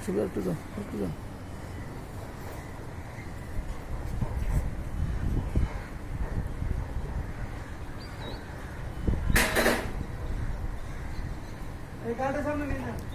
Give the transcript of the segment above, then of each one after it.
저기 할 거죠. 할 거죠. 다른 사람은 괜찮아.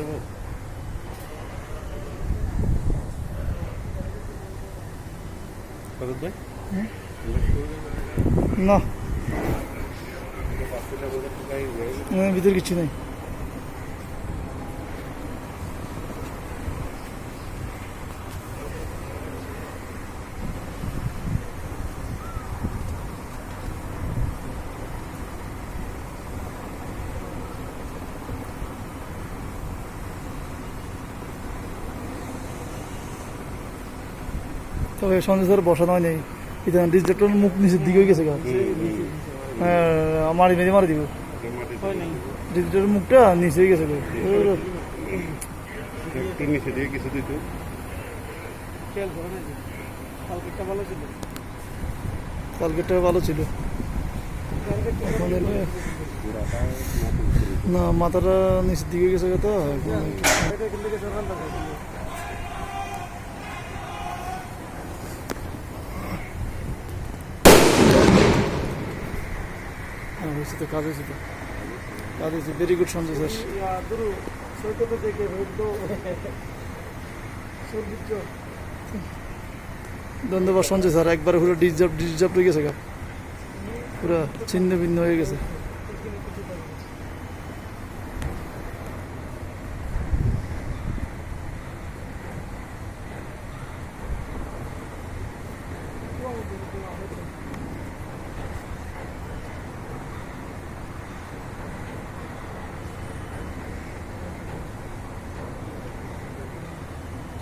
যাব ফারুক ভাই আমরা কি সরে যাব? না, ভিতরে কিছু নেই। তবে সন্দেশ ধরে বসানো হয় নাই এটা ডিজিটাল মুখ নিচের দিকে গেছে গা। হ্যাঁ মারি মেরে মারি দিব। ডিজিটাল মুখটা নিচে গেছে গো। নিচে দিয়ে কিছু দিত। কালকেরটা ভালো ছিল। না মাথাটা নিচের দিকে গেছে গা তো এটা কিন্তু থেকে সকাল থাকে হ্যাঁ হয়েছে তো কাজ হয়েছে তো। কাজ হয়েছে। ভেরি গুড সঞ্জয় স্যার ধন্যবাদ সঞ্জয় স্যার একবার পুরো ডিজার্ভ ডিজার্ভ হয়ে গেছে গা। পুরো ছিন্ন ভিন্ন হয়ে গেছে।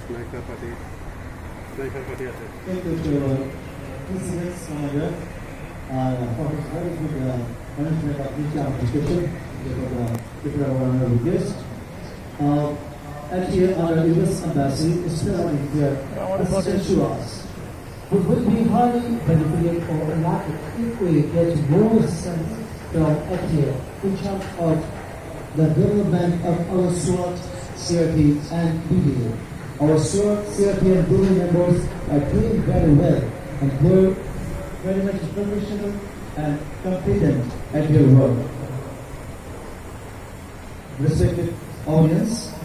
sniper party. Sniper party this is very good management of this one of guests. Uh, and here our US is to us. It would be highly beneficial for Iraq if we get more sense from ETIA in terms of the development of our SWAT, CRP, and BDA. Our CRP, and members are doing very well and they're very much professional and competent at their work. Respected audience,